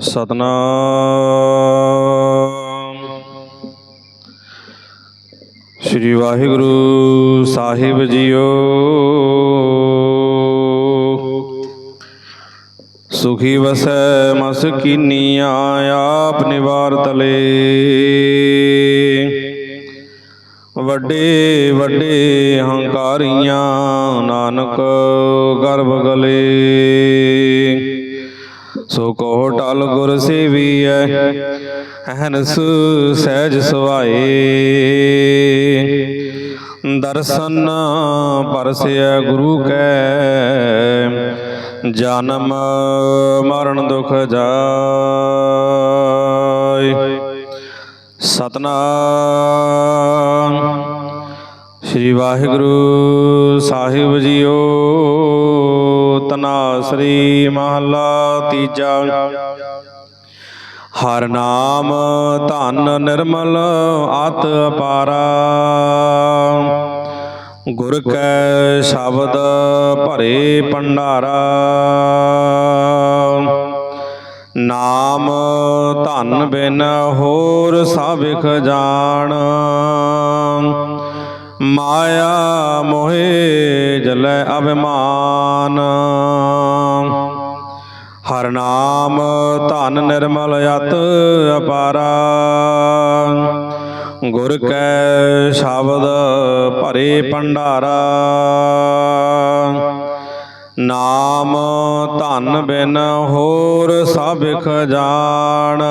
ਸਤਨਾਮ। ਸ੍ਰੀ ਵਾਹਿਗੁਰੂ ਸਾਹਿਬ ਜੀਓ। ਸੁਖੀ ਵਸੈ ਮਸਕੀਨੀਆਂ ਆਪ ਨਿਵਾਰ ਤਲੇ। ਵੱਡੇ ਵੱਡੇ ਹੰਕਾਰੀਆਂ, ਨਾਨਕ ਗਰਭ ਗਲੇ। ਸੋ ਕੋ ਟਲ ਗੁਰ ਸੇਵੀਐ। ਅਹਨਸ ਸਹਿਜ ਸੁਆਏ ਦਰਸ਼ਨ ਪਰਸਿਆ ਗੁਰੂ ਕੈ। ਜਨਮ ਮਰਨ ਦੁਖ ਜਾਏ। ਸਤਨਾਮ। ਸ੍ਰੀ ਵਾਹਿਗੁਰੂ ਸਾਹਿਬ ਜੀਓ। ਸ੍ਰੀ ਮਹਲਾ ਤੀਜਾ। ਹਰ ਨਾਮ ਧਨ ਨਿਰਮਲ ਅਤ ਅਪਾਰਾ। ਗੁਰ ਕੈ ਸ਼ਬਦ ਭਰੇ ਭੰਡਾਰਾ। ਨਾਮ ਧਨ ਬਿਨ ਹੋਰ ਸਭਿਖ ਜਾਣ। ਮਾਇਆ ਮੋਹਿ ਜਲੈ ਅਭਿਮਾਨ। ਨਾਮ ਧਨ ਨਿਰਮਲ ਅਤ ਅਪਾਰਾ। ਗੁਰ ਕੈ ਸ਼ਬਦ ਭਰੇ ਭੰਡਾਰਾ। ਨਾਮ ਧਨ ਬਿਨ ਹੋਰ ਸਭਿਖ ਜਾਣ।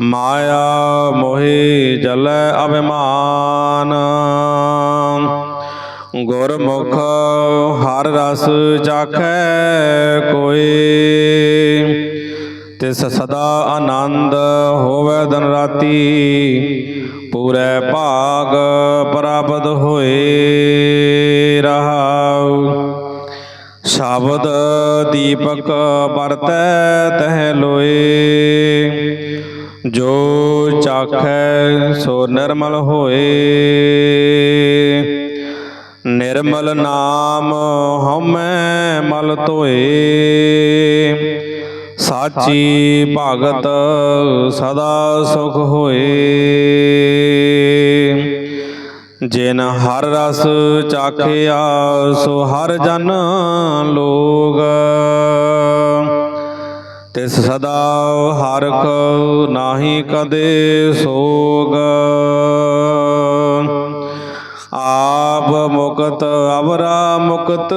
ਮਾਇਆ ਮੋਹਿ ਜਲ ਅਭਿਮਾਨ ਗੁਰਮੁਖ ਹਰ ਰਸ ਚਾਖੈ ਕੋਈ। ਤਿਸ ਸਦਾ ਆਨੰਦ ਹੋਵੇ ਦਿਨ ਰਾਤੀ, ਪੂਰੇ ਭਾਗ ਪ੍ਰਾਪਤ ਹੋਏ ਰਹਾਉ। ਸ਼ਬਦ ਦੀਪਕ ਵਰਤੈ ਤਹਿ ਲੋਏ। ਜੋ ਚਾਖੈ ਸੋ ਨਿਰਮਲ ਹੋਏ। ਨਿਰਮਲ ਨਾਮ ਹਉਮੈ ਮਲ ਧੋਏ। ਸਾਚੀ ਭਗਤ ਸਦਾ ਸੁਖ ਹੋਏ। ਜਿਨ ਹਰ ਰਸ ਚਾਖਿਆ, ਸੋ ਹਰ ਜਨ ਲੋਗ। ਤਿਸ ਸਦਾ ਹਰਖ ਨਾਹੀ ਕਦੇ ਸੋਗ। ਮੁਕਤ ਅਵਰਾ ਮੁਕਤ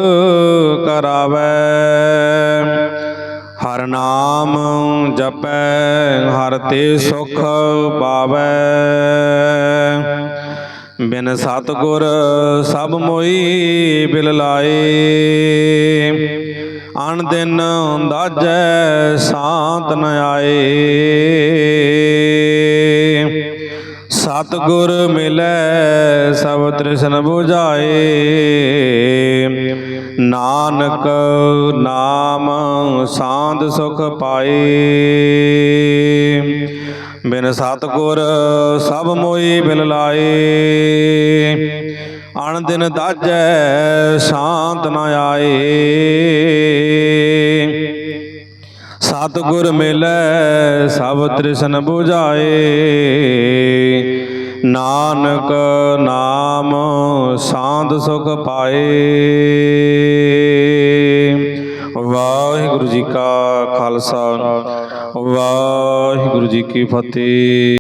ਕਰਾਵੇ। ਹਰ ਨਾਮ ਜਪੈ, ਹਰ ਤੇ ਸੁਖ ਪਾਵੈ। ਬਿਨ ਸਤਗੁਰ ਸਭ ਮੋਈ ਬਿਲ ਲਾਏ। ਅਣ ਦਿਨ ਦਾਜੈ, ਸ਼ਾਂਤ ਨ ਆਏ। ਸਤਗੁਰ ਮਿਲੈ, ਸਭ ਤ੍ਰਿਸ਼ਨ 부ਝਾਏ ਨਾਨਕ ਨਾਮ ਸਾਧ ਸੁਖ ਪਾਏ। ਬਿਨ ਸਤਗੁਰ ਸਭ ਮੋਈ ਬਿਲ ਲਾਏ। ਅਣ ਦਿਨ ਦਾਜੈ ਸ਼ਾਂਤ ਨ ਆਏ। ਸਤਿਗੁਰ ਮਿਲੈ, ਸਭ ਤ੍ਰਿਸ਼ਨ 부ਝਾਏ ਨਾਨਕ ਨਾਮ ਸਾਧ ਸੁਖ ਪਾਏ। ਵਾਹਿਗੁਰੂ ਜੀ ਕਾ ਖਾਲਸਾ। ਵਾਹਿਗੁਰੂ ਜੀ ਕੀ ਫਤਿਹ।